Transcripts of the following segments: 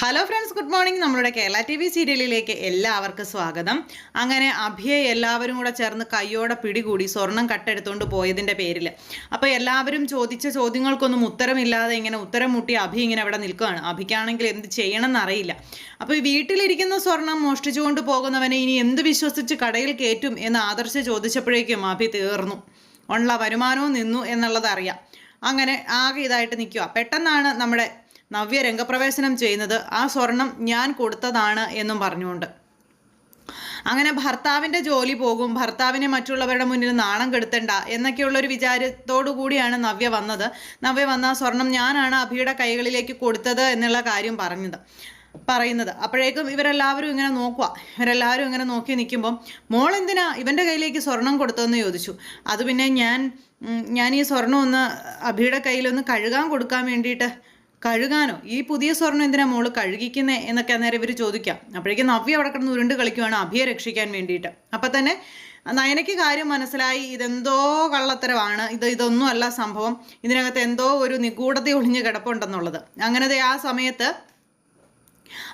Hello friends good morning നമ്മളുടെ Kerala T V സീരിയലിലേക്ക് എല്ലാവർക്കും സ്വാഗതം. അങ്ങനെ അഭിയെ എല്ലാവരും കൂടെ ചേർന്ന് കയ്യോടെ പിടികൂടി സ്വർണം കട്ടെടുത്തുകൊണ്ട് പോയതിന്റെ പേരിൽ അപ്പോൾ എല്ലാവരും ചോദിച്ച ചോദ്യങ്ങൾക്കൊന്നും ഉത്തരമില്ലാതെ ഇങ്ങനെ ഉത്തരം മുട്ടി അഭി ഇങ്ങനെ അവിടെ നിൽക്കുകയാണ്. അഭിക്കാണെങ്കിൽ എന്ത് ചെയ്യണം എന്നറിയില്ല അപ്പോൾ ഈ വീട്ടിലിരിക്കുന്ന സ്വർണം മോഷ്ടിച്ചുകൊണ്ട് പോകുന്നവനെ ഇനി എന്ത് വിശ്വസിച്ച് കടയിൽ കയറ്റും എന്ന് ആദർശ ചോദിച്ചപ്പോഴേക്കും അഭി തീർന്നു. ഉള്ള വരുമാനവും നിന്നു എന്നുള്ളത് അറിയാം. അങ്ങനെ ആകെ ഇതായിട്ട് നിൽക്കുക പെട്ടെന്നാണ് നമ്മുടെ നവ്യ രംഗപ്രവേശനം ചെയ്യുന്നത് ആ സ്വർണം ഞാൻ കൊടുത്തതാണ് എന്നും പറഞ്ഞുകൊണ്ട്. അങ്ങനെ ഭർത്താവിന്റെ ജോലി പോകും ഭർത്താവിനെ മറ്റുള്ളവരുടെ മുന്നിൽ നാണം കെടുത്തണ്ട എന്നൊക്കെയുള്ള ഒരു വിചാരത്തോടു കൂടിയാണ് നവ്യ വന്നത്. നവ്യ വന്ന സ്വർണം ഞാനാണ് അഭിയുടെ കൈകളിലേക്ക് കൊടുത്തത് എന്നുള്ള കാര്യം പറഞ്ഞത് പറയുന്നത്. അപ്പോഴേക്കും ഇവരെല്ലാവരും ഇങ്ങനെ നോക്കുക. ഇവരെല്ലാവരും ഇങ്ങനെ നോക്കി നിൽക്കുമ്പം മോൾ എന്തിനാ ഇവന്റെ കയ്യിലേക്ക് സ്വർണം കൊടുത്തതെന്ന് ചോദിച്ചു. അത് പിന്നെ ഞാൻ ഞാൻ ഈ സ്വർണം ഒന്ന് അഭിയുടെ കയ്യിലൊന്ന് കഴുകാൻ കൊടുക്കാൻ വേണ്ടിയിട്ട് കഴുകാനോ? ഈ പുതിയ സ്വർണം എന്തിനാ മോൾ കഴുകിക്കുന്നേ? എന്നൊക്കെ അന്നേരം ഇവർ ചോദിക്കാം. അപ്പോഴേക്കും നവ്യ അവിടെ കിടന്ന് ഉരുണ്ട് കളിക്കുവാണ് അഭിയെ രക്ഷിക്കാൻ വേണ്ടിയിട്ട്. അപ്പം തന്നെ നയനയ്ക്ക് കാര്യം മനസ്സിലായി. ഇതെന്തോ കള്ളത്തരമാണ്. ഇത് ഇതൊന്നും അല്ല സംഭവം. ഇതിനകത്ത് എന്തോ ഒരു നിഗൂഢത ഒളിഞ്ഞ് കിടപ്പുണ്ടെന്നുള്ളത്. അങ്ങനത്തെ ആ സമയത്ത്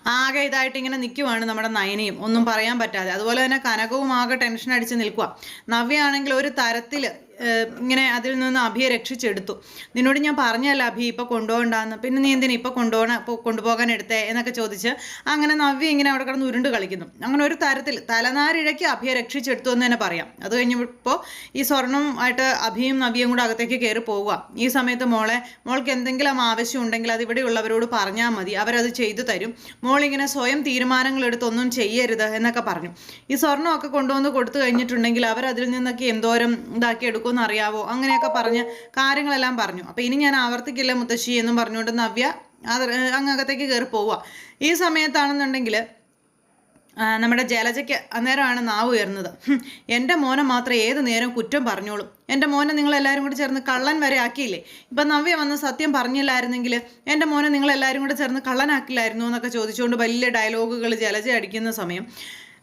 ആകെ ഇതായിട്ട് ഇങ്ങനെ നിൽക്കുവാണ് നമ്മുടെ നയനയും. ഒന്നും പറയാൻ പറ്റാതെ. അതുപോലെ തന്നെ കനകവും ആകെ ടെൻഷൻ അടിച്ച് നിൽക്കുക നവ്യാണെങ്കിൽ ഒരു തരത്തിൽ ഇങ്ങനെ അതിൽ നിന്ന് അഭിയെ രക്ഷിച്ചെടുത്തു. നിന്നോട് ഞാൻ പറഞ്ഞല്ല അഭി ഇപ്പം കൊണ്ടുപോകണ്ടാന്ന്. പിന്നെ നീ എന്തിനാ ഇപ്പം കൊണ്ടുപോകണ ഇപ്പോൾ കൊണ്ടുപോകാൻ എടുത്തേ? എന്നൊക്കെ ചോദിച്ച് അങ്ങനെ നവ്യ ഇങ്ങനെ അവിടെ കിടന്ന് ഉരുണ്ട് കളിക്കുന്നു. അങ്ങനെ ഒരു തരത്തിൽ തലനാരിഴയ്ക്ക് അഭിയെ രക്ഷിച്ചെടുത്തു എന്ന് തന്നെ പറയാം. അത് കഴിഞ്ഞപ്പോൾ ഈ സ്വർണം ആയിട്ട് അഭിയും നവ്യയും കൂടെ അകത്തേക്ക് കയറി പോവുക. ഈ സമയത്ത് മോളെ മോൾക്ക് എന്തെങ്കിലും ആവശ്യം ഉണ്ടെങ്കിൽ അത് ഇവിടെയുള്ളവരോട് പറഞ്ഞാൽ മതി. അവരത് ചെയ്തു തരും. മോളിങ്ങനെ സ്വയം തീരുമാനങ്ങൾ എടുത്തൊന്നും ചെയ്യരുത് എന്നൊക്കെ പറഞ്ഞു. ഈ സ്വർണമൊക്കെ കൊണ്ടുവന്ന് കൊടുത്തു കഴിഞ്ഞിട്ടുണ്ടെങ്കിൽ അവരതിൽ നിന്നൊക്കെ എന്തോരം ഇതാക്കി എടുക്കുമെന്ന് അറിയാവോ അങ്ങനെയൊക്കെ പറഞ്ഞ് കാര്യങ്ങളെല്ലാം പറഞ്ഞു. അപ്പോൾ ഇനി ഞാൻ ആവർത്തിക്കില്ല മുത്തശ്ശി എന്നും പറഞ്ഞുകൊണ്ട് നവ്യ അങ്ങകത്തേക്ക് കയറി പോവുക ഈ സമയത്താണെന്നുണ്ടെങ്കിൽ നമ്മുടെ ജലജയ്ക്ക് അന്നേരമാണ് നാവ് ഉയർന്നത്. എന്റെ മോനെ മാത്രം ഏത് നേരം കുറ്റം പറഞ്ഞോളും. എന്റെ മോനെ നിങ്ങളെല്ലാവരും കൂടി ചേർന്ന് കള്ളൻ വരെ ആക്കിയില്ലേ? ഇപ്പം നവ്യ വന്ന് സത്യം പറഞ്ഞില്ലായിരുന്നെങ്കിൽ എന്റെ മോനെ നിങ്ങളെല്ലാവരും കൂടി ചേർന്ന് കള്ളനാക്കില്ലായിരുന്നു എന്നൊക്കെ ചോദിച്ചുകൊണ്ട് വലിയ ഡയലോഗുകൾ ജലജ അടിക്കുന്ന സമയം.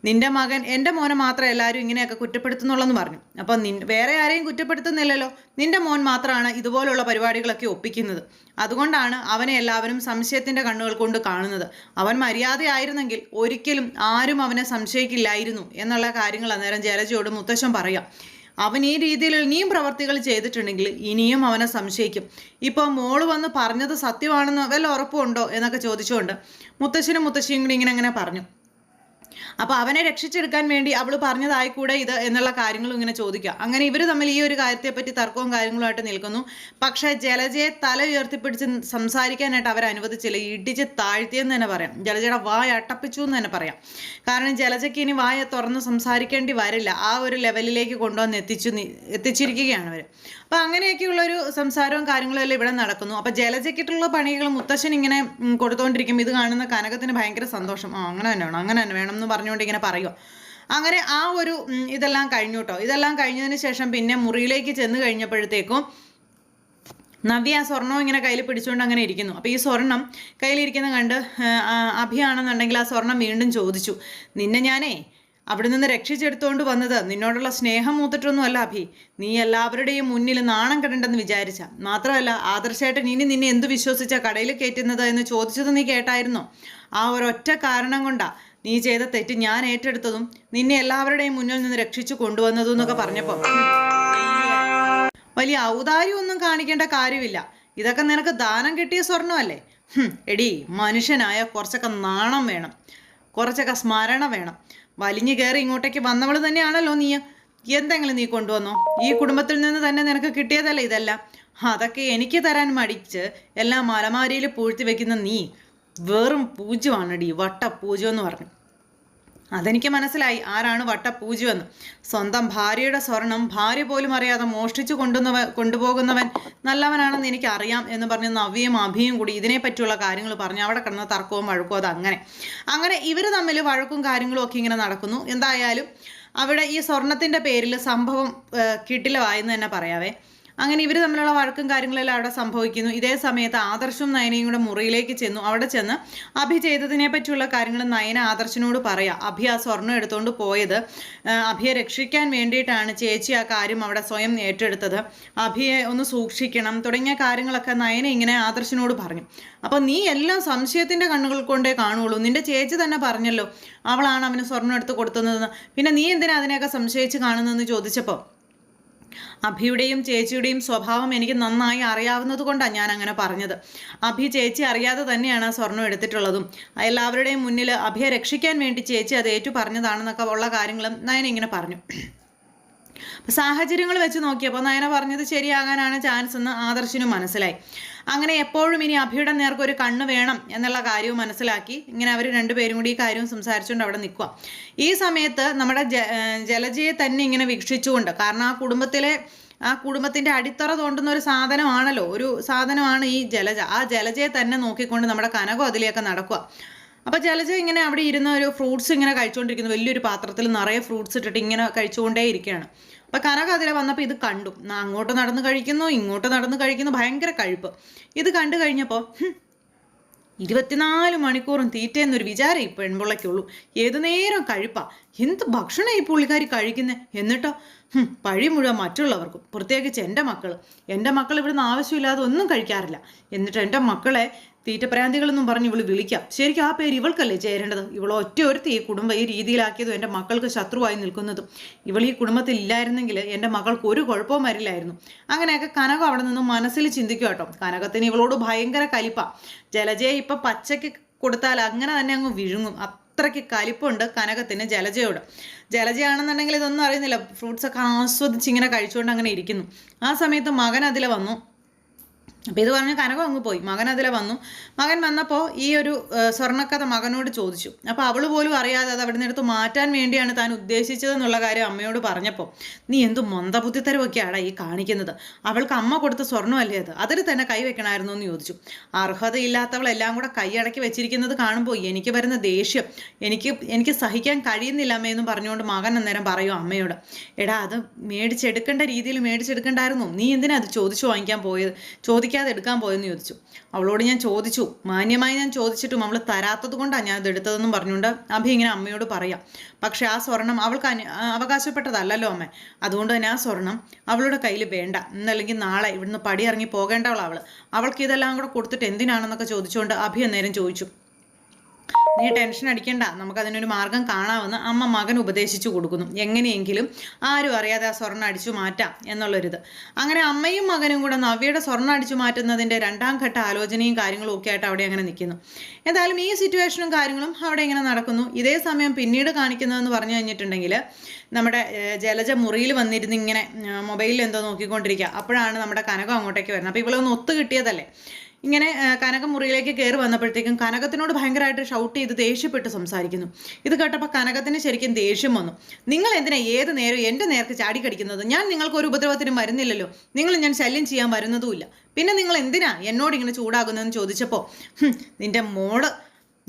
നിന്റെ മകൻ എന്റെ മോനെ മാത്രം എല്ലാവരും ഇങ്ങനെയൊക്കെ കുറ്റപ്പെടുത്തുന്നുള്ളെന്ന് പറഞ്ഞു. അപ്പോൾ നിൻ വേറെ ആരെയും കുറ്റപ്പെടുത്തുന്നില്ലല്ലോ. നിന്റെ മോൻ മാത്രമാണ് ഇതുപോലുള്ള പരിപാടികളൊക്കെ ഒപ്പിക്കുന്നത്. അതുകൊണ്ടാണ് അവനെ എല്ലാവരും സംശയത്തിന്റെ കണ്ണുകൾ കൊണ്ട് കാണുന്നത്. അവൻ മര്യാദയായിരുന്നെങ്കിൽ ഒരിക്കലും ആരും അവനെ സംശയിക്കില്ലായിരുന്നു എന്നുള്ള കാര്യങ്ങൾ അന്നേരം ജലജയോട് മുത്തശ്ശൻ പറയാം. അവൻ ഈ രീതിയിൽ ഇനിയും പ്രവർത്തികൾ ചെയ്തിട്ടുണ്ടെങ്കിൽ ഇനിയും അവനെ സംശയിക്കും. ഇപ്പോൾ മോൾ വന്ന് പറഞ്ഞത് സത്യമാണെന്ന് വല്ല ഉറപ്പുണ്ടോ എന്നൊക്കെ ചോദിച്ചുകൊണ്ട് മുത്തശ്ശനും മുത്തശ്ശിയും കൂടി ഇങ്ങനെ അങ്ങനെ പറഞ്ഞു. അപ്പോൾ അവനെ രക്ഷിച്ചെടുക്കാൻ വേണ്ടി അവൾ പറഞ്ഞതായിക്കൂടെ ഇത് എന്നുള്ള കാര്യങ്ങളും ഇങ്ങനെ ചോദിക്കുക. അങ്ങനെ ഇവർ തമ്മിൽ ഈ ഒരു കാര്യത്തെപ്പറ്റി തർക്കവും കാര്യങ്ങളുമായിട്ട് നിൽക്കുന്നു. പക്ഷേ ജലജയെ തല ഉയർത്തിപ്പിടിച്ച് സംസാരിക്കാനായിട്ട് അവർ അനുവദിച്ചില്ല. ഇടിച്ച് താഴ്ത്തിയെന്ന് തന്നെ പറയാം. ജലജയുടെ വായ അട്ടപ്പിച്ചു എന്ന് തന്നെ പറയാം. കാരണം ജലജയ്ക്ക് ഇനി വായ തുറന്ന് സംസാരിക്കേണ്ടി വരില്ല. ആ ഒരു ലെവലിലേക്ക് കൊണ്ടുവന്ന് എത്തിച്ചു എത്തിച്ചിരിക്കുകയാണ് അവർ അപ്പോൾ അങ്ങനെയൊക്കെയുള്ള ഒരു സംസാരവും കാര്യങ്ങളും എല്ലാം ഇവിടെ നടക്കുന്നു. അപ്പൊ ജലജയ്ക്കിട്ടുള്ള പണികൾ മുത്തശ്ശൻ ഇങ്ങനെ കൊടുത്തോണ്ടിരിക്കും ഇത് കാണുന്ന കനകത്തിന് ഭയങ്കര സന്തോഷം. ആ അങ്ങനെ തന്നെ വേണം അങ്ങനെ തന്നെ വേണം എന്ന് പറഞ്ഞുകൊണ്ട് ഇങ്ങനെ പറയുമോ അങ്ങനെ ആ ഒരു ഇതെല്ലാം കഴിഞ്ഞു കേട്ടോ ഇതെല്ലാം കഴിഞ്ഞതിന് ശേഷം പിന്നെ മുറിയിലേക്ക് ചെന്ന് കഴിഞ്ഞപ്പോഴത്തേക്കും നവ്യ ആ സ്വർണം ഇങ്ങനെ കയ്യിൽ പിടിച്ചുകൊണ്ട് അങ്ങനെ ഇരിക്കുന്നു. അപ്പോൾ ഈ സ്വർണം കയ്യിലിരിക്കുന്ന കണ്ട് അഭിയാണെന്നുണ്ടെങ്കിൽ ആ സ്വർണം വീണ്ടും ചോദിച്ചു. നിന്നെ ഞാനേ അവിടെ നിന്ന് രക്ഷിച്ചെടുത്തുകൊണ്ട് വന്നത് നിന്നോടുള്ള സ്നേഹം മൂത്തിട്ടൊന്നും അല്ല അഭി. നീ എല്ലാവരുടെയും മുന്നിൽ നാണം കെടണ്ടെന്ന് വിചാരിച്ച. മാത്രമല്ല ആദർശേട്ടൻ ഇനി നിന്നെ എന്ത് വിശ്വസിച്ച കടയിൽ കയറ്റുന്നത് എന്ന് ചോദിച്ചത് നീ കേട്ടായിരുന്നോ? ആ ഒരൊറ്റ കാരണം കൊണ്ടാ നീ ചെയ്ത തെറ്റ് ഞാൻ ഏറ്റെടുത്തതും നിന്നെ എല്ലാവരുടെയും മുന്നിൽ നിന്ന് രക്ഷിച്ചു കൊണ്ടുവന്നതും എന്നൊക്കെ പറഞ്ഞപ്പോൾ വലിയ ഔദാര്യമൊന്നും കാണിക്കേണ്ട കാര്യമില്ല. ഇതൊക്കെ നിനക്ക് ദാനം കിട്ടിയ സ്വർണമല്ലേ? എടി മനുഷ്യനായ കുറച്ചൊക്കെ നാണം വേണം. കുറച്ചൊക്കെ സ്മരണ വേണം. വലിഞ്ഞു കയറി ഇങ്ങോട്ടേക്ക് വന്നവൾ തന്നെയാണല്ലോ നീ എന്തെങ്കിലും നീ കൊണ്ടുവന്നോ? ഈ കുടുംബത്തിൽ നിന്ന് തന്നെ നിനക്ക് കിട്ടിയതല്ല ഇതെല്ലാം? അതൊക്കെ എനിക്ക് തരാൻ മടിച്ച് എല്ലാം മലമാരിയിൽ പൂഴ്ത്തി വെക്കുന്ന നീ. വെറും പൂജ്യമാണടി വട്ട പൂജ്യം എന്ന് പറഞ്ഞു. അതെനിക്ക് മനസ്സിലായി. ആരാണ് വട്ടപൂജ്യമെന്ന്. സ്വന്തം ഭാര്യയുടെ സ്വർണം ഭാര്യ പോലും അറിയാതെ മോഷ്ടിച്ചു കൊണ്ടുവന്നവ കൊണ്ടുപോകുന്നവൻ നല്ലവനാണെന്ന് എനിക്ക് അറിയാം എന്ന് പറഞ്ഞ് നവ്യയും അഭിയും കൂടി ഇതിനെപ്പറ്റിയുള്ള കാര്യങ്ങൾ പറഞ്ഞു അവിടെ കിടന്ന തർക്കവും വഴക്കും അത് അങ്ങനെ. അങ്ങനെ ഇവർ തമ്മിൽ വഴക്കും കാര്യങ്ങളും ഒക്കെ ഇങ്ങനെ നടക്കുന്നു. എന്തായാലും അവിടെ ഈ സ്വർണത്തിന്റെ പേരിൽ സംഭവം ഏഹ്, കിടിലമായെന്ന് തന്നെ പറയാവേ. അങ്ങനെ ഇവർ തമ്മിലുള്ള വഴക്കും കാര്യങ്ങളെല്ലാം അവിടെ സംഭവിക്കുന്നു. ഇതേ സമയത്ത് ആദർശും നയനയും കൂടെ മുറിയിലേക്ക് ചെന്നു. അവിടെ ചെന്ന് അഭി ചെയ്തതിനെ പറ്റിയുള്ള കാര്യങ്ങൾ നയന ആദർശനോട് പറയാം. അഭി ആ സ്വർണം എടുത്തുകൊണ്ട് പോയത് അഭിയെ രക്ഷിക്കാൻ വേണ്ടിയിട്ടാണ് ചേച്ചി ആ കാര്യം അവിടെ സ്വയം ഏറ്റെടുത്തത്. അഭിയെ ഒന്ന് സൂക്ഷിക്കണം തുടങ്ങിയ കാര്യങ്ങളൊക്കെ നയന ഇങ്ങനെ ആദർശനോട് പറഞ്ഞു. അപ്പോൾ നീ എല്ലാം സംശയത്തിന്റെ കണ്ണുകൾ കൊണ്ടേ കാണുള്ളൂ നിന്റെ ചേച്ചി തന്നെ പറഞ്ഞല്ലോ അവളാണ് അവന് സ്വർണം എടുത്ത് കൊടുത്തതെന്ന്. പിന്നെ നീ എന്തിനാ അതിനെയൊക്കെ സംശയിച്ച് കാണുന്നതെന്ന് ചോദിച്ചപ്പോൾ അഭിയുടെയും ചേച്ചിയുടെയും സ്വഭാവം എനിക്ക് നന്നായി അറിയാവുന്നത് കൊണ്ടാണ് ഞാൻ അങ്ങനെ പറഞ്ഞത്. അഭി ചേച്ചി അറിയാതെ തന്നെയാണ് സ്വർണം എടുത്തിട്ടുള്ളതും. എല്ലാവരുടെയും മുന്നിൽ അഭിയെ രക്ഷിക്കാൻ വേണ്ടി ചേച്ചി അത് ഏറ്റു പറഞ്ഞതാണെന്നൊക്കെ ഉള്ള കാര്യങ്ങളും നയൻ ഇങ്ങനെ പറഞ്ഞു. അപ്പോൾ സാഹചര്യങ്ങൾ വെച്ച് നോക്കിയപ്പോൾ നയന പറഞ്ഞത് ശരിയാകാനാണ് ചാൻസ് എന്ന് ആദർശിനും മനസ്സിലായി. അങ്ങനെ എപ്പോഴും ഇനി അഭിയുടെ നേർക്ക് ഒരു കണ്ണ് വേണം എന്നുള്ള കാര്യവും മനസ്സിലാക്കി ഇങ്ങനെ അവർ രണ്ടുപേരും കൂടി ഈ കാര്യവും സംസാരിച്ചുകൊണ്ട് അവിടെ നിൽക്കുക ഈ സമയത്ത് നമ്മുടെ ജലജയെ തന്നെ ഇങ്ങനെ വീക്ഷിച്ചുകൊണ്ട് കാരണം ആ കുടുംബത്തിലെ ആ കുടുംബത്തിന്റെ അടിത്തറ തോണ്ടുന്ന ഒരു സാധനമാണല്ലോ ഒരു സാധനമാണ് ഈ ജലജ. ആ ജലജയെ തന്നെ നോക്കിക്കൊണ്ട് നമ്മുടെ കനകം അതിലേക്ക് നടക്കുക അപ്പൊ ജലജ ഇങ്ങനെ അവിടെ ഇരുന്ന ഒരു ഫ്രൂട്ട്സ് ഇങ്ങനെ കഴിച്ചുകൊണ്ടിരിക്കുന്നു വലിയൊരു പാത്രത്തിൽ നിറയെ ഫ്രൂട്ട്സ് ഇട്ടിട്ട് ഇങ്ങനെ കഴിച്ചുകൊണ്ടേ ഇരിക്കുകയാണ്. അപ്പൊ കനക അതിലെ വന്നപ്പോൾ ഇത് കണ്ടു. അങ്ങോട്ട് നടന്ന് കഴിക്കുന്നു ഇങ്ങോട്ട് നടന്ന് കഴിക്കുന്നു. ഭയങ്കര കഴിപ്പ്. ഇത് കണ്ടു കഴിഞ്ഞപ്പോൾ ഇരുപത്തിനാല് മണിക്കൂറും തീറ്റയെന്നൊരു വിചാരം ഈ പെൺപിള്ളയ്ക്കുള്ളൂ. ഏതു നേരം കഴിപ്പാ? എന്ത് ഭക്ഷണം ഈ പുള്ളിക്കാരി കഴിക്കുന്നത് എന്നിട്ടോ പഴി മുഴുവൻ മറ്റുള്ളവർക്കും. പ്രത്യേകിച്ച് എന്റെ മക്കൾ എന്റെ മക്കൾ ഇവിടുന്ന് ആവശ്യമില്ലാതെ ഒന്നും കഴിക്കാറില്ല. എന്നിട്ട് എന്റെ മക്കളെ തീറ്റപ്രാന്തികളെന്നും പറഞ്ഞ് ഇവൾ വിളിക്കാം. ശരിക്കും ആ പേര് ഇവൾക്കല്ലേ ചേരേണ്ടത്? ഇവൾ ഒറ്റ ഒരുത്തി ഈ കുടുംബം ഈ രീതിയിലാക്കിയതും എന്റെ മക്കൾക്ക് ശത്രുവായി നിൽക്കുന്നതും. ഇവൾ ഈ കുടുംബത്തിൽ ഇല്ലായിരുന്നെങ്കിൽ എന്റെ മക്കൾക്ക് ഒരു കുഴപ്പവും വരില്ലായിരുന്നു. അങ്ങനെയൊക്കെ കനകം അവിടെ നിന്ന് മനസ്സിൽ ചിന്തിക്കും കേട്ടോ. കനകത്തിന് ഇവളോട് ഭയങ്കര കലിപ്പ. ജലജയെ ഇപ്പം പച്ചയ്ക്ക് കൊടുത്താൽ അങ്ങനെ തന്നെ അങ്ങ് വിഴുങ്ങും. അത്രയ്ക്ക് കലിപ്പുണ്ട് കനകത്തിന് ജലജയോട്. ജലജയാണെന്നുണ്ടെങ്കിൽ ഇതൊന്നും അറിയുന്നില്ല. ഫ്രൂട്ട്സൊക്കെ ആസ്വദിച്ച് ഇങ്ങനെ കഴിച്ചുകൊണ്ട് അങ്ങനെ ഇരിക്കുന്നു. ആ സമയത്ത് മകൻ അതിലെ വന്നു. അപ്പോൾ ഇത് പറഞ്ഞ് കനകം അങ്ങ് പോയി. മകൻ അതിലെ വന്നു. മകൻ വന്നപ്പോൾ ഈ ഒരു സ്വർണക്കഥ മകനോട് ചോദിച്ചു. അപ്പോൾ അവൾ പോലും അറിയാതെ അത് അവിടെ നിന്നെടുത്ത് മാറ്റാൻ വേണ്ടിയാണ് താൻ ഉദ്ദേശിച്ചതെന്നുള്ള കാര്യം അമ്മയോട് പറഞ്ഞപ്പോൾ നീ എന്ത് മന്ദബുദ്ധിത്തരവൊക്കെയാണ് ഈ കാണിക്കുന്നത്? അവൾക്ക് അമ്മ കൊടുത്ത സ്വർണമല്ലേ അത്? അതിൽ തന്നെ കൈവെക്കണമായിരുന്നു എന്ന് ചോദിച്ചു. അർഹതയില്ലാത്തവൾ എല്ലാം കൂടെ കൈയടക്കി വെച്ചിരിക്കുന്നത് കാണുമ്പോൾ എനിക്ക് വരുന്ന ദേഷ്യം എനിക്ക് എനിക്ക് സഹിക്കാൻ കഴിയുന്നില്ല അമ്മയെന്നും പറഞ്ഞുകൊണ്ട് മകൻ അന്നേരം പറയും അമ്മയോട്. എടാ അത് മേടിച്ചെടുക്കേണ്ട രീതിയിൽ മേടിച്ചെടുക്കേണ്ടായിരുന്നു. നീ എന്തിനാ അത് ചോദിച്ചു വാങ്ങിക്കാൻ പോയത്? ചോദിക്കാതെ എടുക്കാൻ പോയെന്ന് ചോദിച്ചു. അവളോട് ഞാൻ ചോദിച്ചു. മാന്യമായി ഞാൻ ചോദിച്ചിട്ടും അവൾ തരാത്തത് കൊണ്ടാണ് ഞാൻ ഇത് എടുത്തതെന്നും പറഞ്ഞുകൊണ്ട് അഭി ഇങ്ങനെ അമ്മയോട് പറയാം. പക്ഷെ ആ സ്വർണം അവൾക്ക് അനു അവകാശപ്പെട്ടതല്ലല്ലോ അമ്മ. അതുകൊണ്ട് തന്നെ ആ സ്വർണം അവളുടെ കയ്യിൽ വേണ്ട. എന്നല്ലെങ്കിൽ നാളെ ഇവിടുന്ന് പടി ഇറങ്ങി പോകേണ്ടവളവൾ അവൾക്ക് ഇതെല്ലാം കൂടെ കൊടുത്തിട്ട് എന്തിനാണെന്നൊക്കെ ചോദിച്ചുകൊണ്ട് അഭി അന്നേരം ചോദിച്ചു. നീ ടെൻഷൻ അടിക്കണ്ട. നമുക്കതിനൊരു മാർഗം കാണാമെന്ന് അമ്മ മകൻ ഉപദേശിച്ചു കൊടുക്കുന്നു. എങ്ങനെയെങ്കിലും ആരും അറിയാതെ ആ സ്വർണം അടിച്ചു മാറ്റാം എന്നുള്ളൊരിത്. അങ്ങനെ അമ്മയും മകനും കൂടെ നവ്യയുടെ സ്വർണം അടിച്ചു മാറ്റുന്നതിന്റെ രണ്ടാം ഘട്ട ആലോചനയും കാര്യങ്ങളും ഒക്കെ ആയിട്ട് അവിടെ അങ്ങനെ നിൽക്കുന്നു. എന്തായാലും ഈ സിറ്റുവേഷനും കാര്യങ്ങളും അവിടെ ഇങ്ങനെ നടക്കുന്നു. ഇതേ സമയം പിന്നീട് കാണിക്കുന്നതെന്ന് പറഞ്ഞു കഴിഞ്ഞിട്ടുണ്ടെങ്കിൽ നമ്മുടെ ജലജ മുറിയിൽ വന്നിരുന്ന് ഇങ്ങനെ മൊബൈലിൽ എന്തോ നോക്കിക്കൊണ്ടിരിക്കുക. അപ്പോഴാണ് നമ്മുടെ കനകം അങ്ങോട്ടേക്ക് വരുന്നത്. അപ്പോൾ ഇവളൊന്ന് ഒത്തു കിട്ടിയതല്ലേ? ഇങ്ങനെ കനക മുറിയിലേക്ക് കയറി വന്നപ്പോഴത്തേക്കും കനകത്തിനോട് ഭയങ്കരമായിട്ട് ഷൗട്ട് ചെയ്ത് ദേഷ്യപ്പെട്ട് സംസാരിക്കുന്നു. ഇത് കേട്ടപ്പോൾ കനകത്തിന് ശരിക്കും ദേഷ്യം വന്നു. നിങ്ങൾ എന്തിനാ ഏത് നേരം എന്റെ നേർക്ക് ചാടിക്കടിക്കുന്നത് ഞാൻ നിങ്ങൾക്ക് ഒരു ഉപദ്രവത്തിനും വരുന്നില്ലല്ലോ. നിങ്ങൾ ഞാൻ ശല്യം ചെയ്യാൻ വരുന്നതുമില്ല. പിന്നെ നിങ്ങൾ എന്തിനാ എന്നോട് ഇങ്ങനെ ചൂടാകുന്നതെന്ന് ചോദിച്ചപ്പോൾ നിന്റെ മോൾ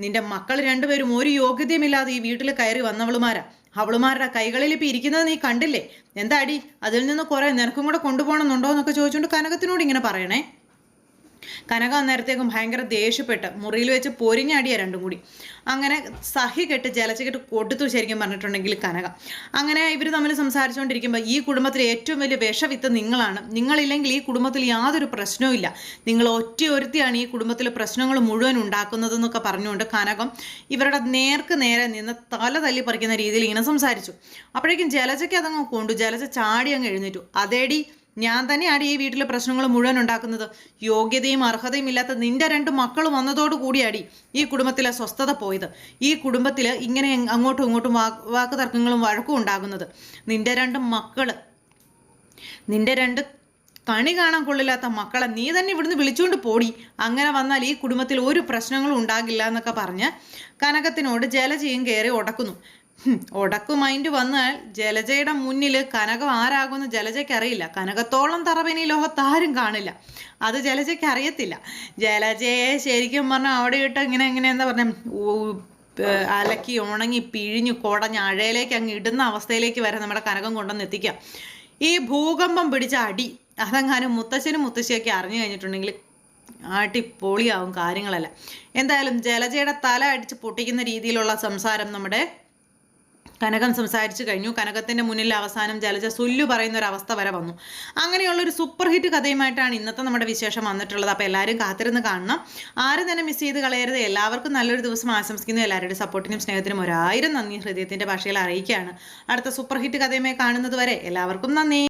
നിന്റെ മക്കൾ രണ്ടുപേരും ഒരു യോഗ്യതയുമില്ലാതെ ഈ വീട്ടിൽ കയറി വന്നവളുമാരാ. അവളുമാരുടെ കൈകളിൽ ഇപ്പം ഇരിക്കുന്നത് നീ കണ്ടില്ലേ? എന്താടി അതിൽ നിന്ന് കുറേ നിനക്കും കൂടെ കൊണ്ടുപോകണമെന്നുണ്ടോ? എന്നൊക്കെ ചോദിച്ചുകൊണ്ട് കനകത്തിനോട് ഇങ്ങനെ പറയണേ. കനക അന്നേരത്തേക്കും ഭയങ്കര ദേഷ്യപ്പെട്ട് മുറിയിൽ വെച്ച് പൊരിഞ്ഞാടിയ രണ്ടും കൂടി. അങ്ങനെ സഹി കെട്ട് ജലച്ചകെട്ട് കൊടുത്തു ശരിക്കും പറഞ്ഞിട്ടുണ്ടെങ്കിൽ കനക. അങ്ങനെ ഇവർ തമ്മിൽ സംസാരിച്ചുകൊണ്ടിരിക്കുമ്പോൾ ഈ കുടുംബത്തിലെ ഏറ്റവും വലിയ വിഷവിത്ത് നിങ്ങളാണ്. നിങ്ങളില്ലെങ്കിൽ ഈ കുടുംബത്തിൽ യാതൊരു പ്രശ്നവും ഇല്ല. നിങ്ങൾ ഒറ്റ ഒരുത്തിയാണ് ഈ കുടുംബത്തിലെ പ്രശ്നങ്ങൾ മുഴുവൻ ഉണ്ടാക്കുന്നതെന്നൊക്കെ പറഞ്ഞുകൊണ്ട് കനകം ഇവരുടെ നേർക്ക് നേരെ നിന്ന് തല തല്ലി പറിക്കുന്ന രീതിയിൽ ഇങ്ങനെ സംസാരിച്ചു. അപ്പോഴേക്കും ജലജയ്ക്ക് അതങ്ങ് കൊണ്ടു. ജലജ ചാടി അങ്ങ് എഴുന്നേറ്റു. അതേടി ഞാൻ തന്നെയാണ് ഈ വീട്ടിലെ പ്രശ്നങ്ങൾ മുഴുവൻ ഉണ്ടാക്കുന്നത്. യോഗ്യതയും അർഹതയും ഇല്ലാത്ത നിന്റെ രണ്ട് മക്കൾ വന്നതോടു കൂടിയാടി ഈ കുടുംബത്തിലെ സ്വസ്ഥത പോയത്. ഈ കുടുംബത്തിൽ ഇങ്ങനെ അങ്ങോട്ടും ഇങ്ങോട്ടും വാക്ക് തർക്കങ്ങളും വഴക്കും ഉണ്ടാകുന്നത്. നിന്റെ രണ്ട് മക്കൾ നിന്റെ രണ്ട് കണി കാണാൻ കൊള്ളില്ലാത്ത മക്കളെ നീ തന്നെ ഇവിടുന്ന് വിളിച്ചുകൊണ്ട് പോടി. അങ്ങനെ വന്നാൽ ഈ കുടുംബത്തിൽ ഒരു പ്രശ്നങ്ങളും ഉണ്ടാകില്ല എന്നൊക്കെ പറഞ്ഞ് കനകത്തിനോട് ജലജയും കയറി ഉടക്കുന്നു. ഹും, ഉടക്കു മൈൻഡ് വന്നാൽ ജലജയുടെ മുന്നിൽ കനകം ആരാകുമെന്ന് ജലജയ്ക്ക് അറിയില്ല. കനകത്തോളം തറവിനി ലോകത്ത് കാണില്ല. അത് ജലജയ്ക്ക് അറിയത്തില്ല. ജലജയെ ശരിക്കും പറഞ്ഞാൽ അവിടെ ഇട്ട് ഇങ്ങനെ ഇങ്ങനെ എന്താ പറഞ്ഞ അലക്കി ഉണങ്ങി പിഴിഞ്ഞു കുടഞ്ഞ് അഴയിലേക്ക് അങ്ങ് ഇടുന്ന അവസ്ഥയിലേക്ക് വരെ നമ്മുടെ കനകം കൊണ്ടുവന്ന് എത്തിക്കാം. ഈ ഭൂകമ്പം പിടിച്ച അടി അതെങ്ങാനും മുത്തശ്ശനും മുത്തശ്ശിയൊക്കെ അറിഞ്ഞു കഴിഞ്ഞിട്ടുണ്ടെങ്കിൽ ആട്ടിപ്പൊളിയാവും കാര്യങ്ങളല്ല. എന്തായാലും ജലജയുടെ തല അടിച്ച് പൊട്ടിക്കുന്ന രീതിയിലുള്ള സംസാരം നമ്മുടെ കനകം സംസാരിച്ചു കഴിഞ്ഞു. കനകത്തിന്റെ മുന്നിൽ അവസാനം ജലജ സുല്ലു പറയുന്ന ഒരു അവസ്ഥ വരെ വന്നു. അങ്ങനെയുള്ള ഒരു സൂപ്പർ ഹിറ്റ് കഥയുമായിട്ടാണ് ഇന്നത്തെ നമ്മുടെ വിശേഷം വന്നിട്ടുള്ളത്. അപ്പോൾ എല്ലാവരും കാത്തിരുന്ന് കാണണം. ആരും തന്നെ മിസ് ചെയ്ത് കളയരുത്. എല്ലാവർക്കും നല്ലൊരു ദിവസം ആശംസിക്കുന്നു. എല്ലാവരുടെ സപ്പോർട്ടിനും സ്നേഹത്തിനും ഒരായിരം നന്ദി ഹൃദയത്തിന്റെ ഭാഷയിൽ അറിയിക്കുകയാണ്. അടുത്ത സൂപ്പർ ഹിറ്റ് കഥയുമായി കാണുന്നത് വരെ എല്ലാവർക്കും നന്ദി.